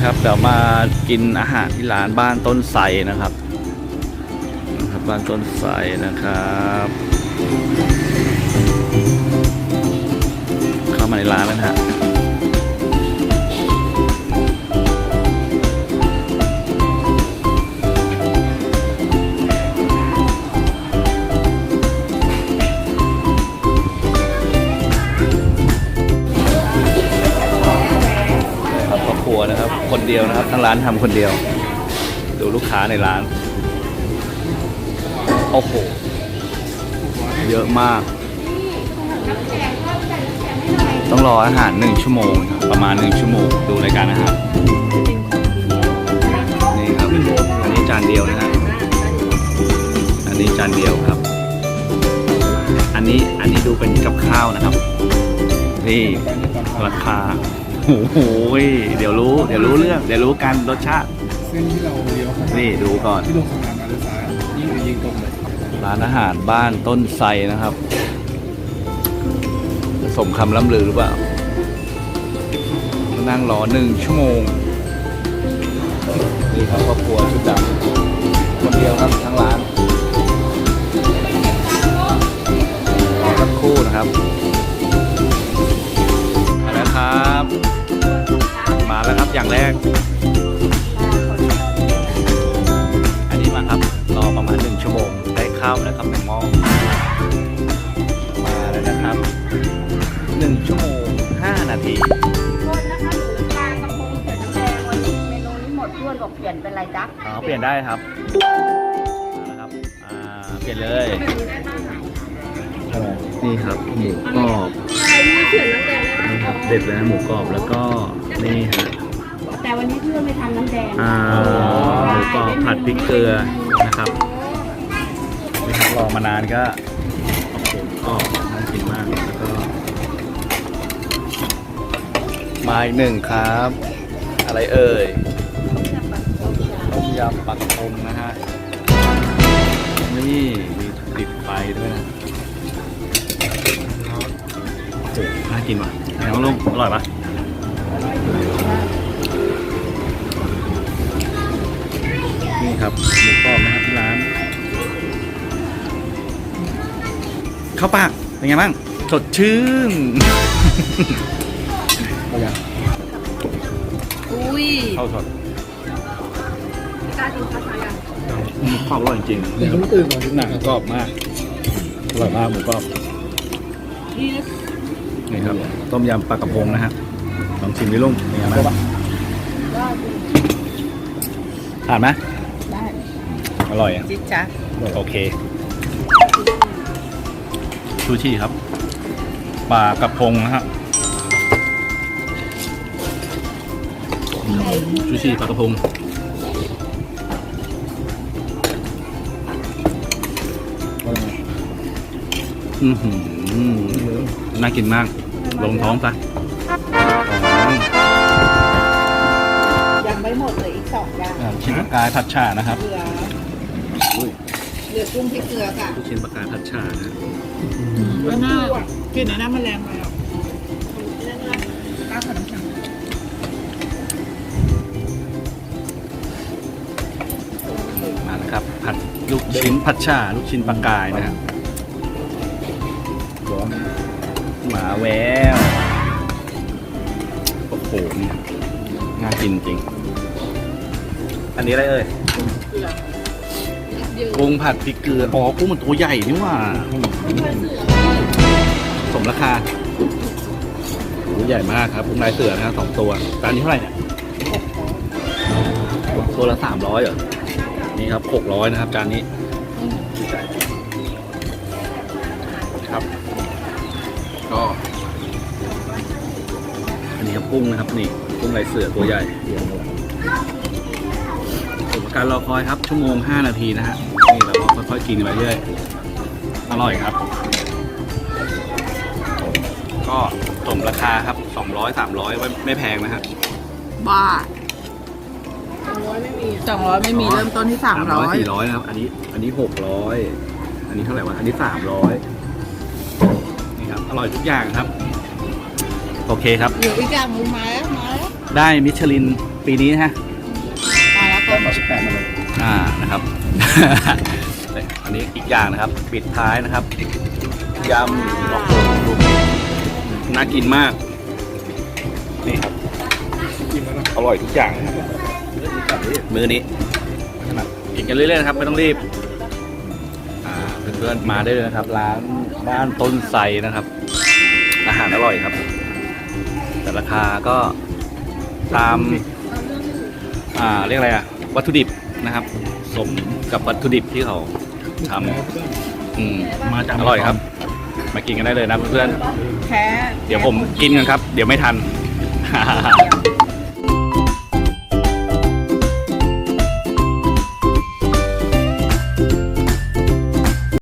นะครับเดี๋ยวมากินอาหารที่ร้านบ้านต้นไทรนะครับนะครับ บ้านต้นไทรนะครับเข้ามาในร้านแล้วนะฮะ เดียวนะครับทั้งร้านทำคนเดียว ดูลูกค้าในร้าน โอ้โห เยอะมาก ต้องรออาหารหนึ่งชั่วโมงครับประมาณหนึ่งชั่วโมงดูรายการอาหารนี่ครับอันนี้จานเดียวนะฮะอันนี้จานเดียวครับ อันนี้อันนี้ดูเป็นกับข้าวนะครับ นี่ราคา โอ้โหเดี๋ยวรู้ เดี๋ยวรู้เรื่อง เดี๋ยวรู้กันรสชาติ เส้นที่เราเลี้ยวเข้ามานี่ดูก่อน ที่ลงสะพานมาเลี้ยวซ้ายยิ่งไปยิงตรงเลยร้านอาหารบ้านต้นไทรนะครับ สมคำล่ำลือหรือเปล่า นั่งรอหนึ่งชั่วโมง นี่ครับครอบครัวชุดดำ อย่างแรก อันนี้มาครับรอประมาณหนึ่งชั่วโมงได้ข้าวแล้วครับหนึ่งหม้อมาแล้วนะครับหนึ่งชั่วโมงห้านาทีโทษนะคะหนูปลากระพงใส่น้ำแดงวันนี้เมนูนี้หมดด้วนบอกเปลี่ยนเป็นอะไรจ๊ะอ๋อเปลี่ยนได้ครับมาแล้วครับอ่าเปลี่ยนเลยนี่ครับหมูกรอบอะไรนี่เขียนน้ำแดงได้นี่ครับเด็ดเลยนะหมูกรอบแล้วก็นี่ฮะ แต่วันนี้เพื่อนไม่ทำน้ำแดงอ่าหมูกรอบผัดพริกเกลือนะครับนี่ครับรอมานานก็โอ้โหก็น่ากินมากแล้วก็มาอีกหนึ่งครับ อะไรเอ่ยต้มยำปักตงนะฮะนี่มีติดไฟด้วยนะโอ้น่ากินว่ะไงน้องลุงอร่อยปะ ครับหมูกรอบนะครับที่ร้านเข้าวปากเป็นไงบ้างสดชื่นอุ้ยเข้าสดกล้ากินข้าวไทยอะหมูกรอบอร่อยจริงเดี๋ยวต้องตื่นก่อนถึงหนังกรอบมากอร่อยมากหมูกรอบดีนะนี่ครับต้มยำปลากระพงนะฮะลองชิมดิลุงเป็นไงบ้างได้ผ่านไหมได้ อร่อยอะจิ๊ดจ๊ะโอเคชูชีครับปลากระพงนะฮะชูชีปลากระพงอือหือน่ากินมาก ลงท้องซะยังไม่หมดเลยอีกสองอย่าง อ่าชิ้นปลากายผัดฉ่านะครับเหลืออุ้ยเหลือ กุ้งพริกเกลือค่ะลูกชิ้นปลากายผัดฉ่านะแล้วน่ากินในน้ำมันแรงไปหรอข้าวขนมฉันมาแล้วครับผัดลูกชิ้นผัดฉ่าลูกชิ้นปลากายนะครับหมาแววโอ้โหน่ากินจริง อันนี้อะไรเอ่ยกุ้ งผัดพริกเกลือ อ๋อกุ้งมันตัวใหญ่นี่หว่าสมราคาตัวใหญ่มากครับกุ้งลายเสือนะครับสองตัวจานนี้เท่าไหร่เนี่ยตัวละสามร้อยเหรอ นี่ครับหกร้อยนะครับจานนี้ครับ ก็อันนี้ครับกุ้งนะครับ นี่กุ้งลายเสือตัวใหญ่อุป การรอคอยครับชั่วโมง 5 นาทีนะฮะนี่เราก็ค่อยๆกินไปเรื่อยอร่อยครับ ก็สมราคาครับ 200 300ไว้ไม่แพงนะฮะบ้าสองร้อยไม่มีสองร้อยไม่มีเริ่มต้นที่สามร้อยสี่ร้อยนะครับ อันนี้ อันนี้หกร้อยอันนี้เท่าไหร่วะอันนี้สามร้อยนี่ครับ อร่อยทุกอย่างครับ โอเคครับเหลืออีกอย่างหนึงมาแล้วมาแล้วได้มิชลินปีนี้นะฮะตายแล้ว ได้มาสิบแปดมาเลยอ่านะครับ อันนี้อีกอย่างนะครับ ปิดท้ายนะครับยำโอ้โหดูน่ากินมาก นี่ครับอร่อยทุกอย่างนะครับมือนี้กินกันเรื่อยๆนะครับ ไม่ต้องรีบเพื่อนๆมาได้เลยนะครับ ร้านบ้านต้นไทรนะครับ อาหารอร่อยครับ แต่ราคาก็ตาม อ่าเรียกอะไรอะ วัตถุดิบนะครับ สมกับวัตถุดิบที่เขาทำอืมมาจากอร่อยครับ มากินกันได้เลยนะเพื่อนแพ้ๆเดี๋ยวผมกินกันครับ เดี๋ยวไม่ทัน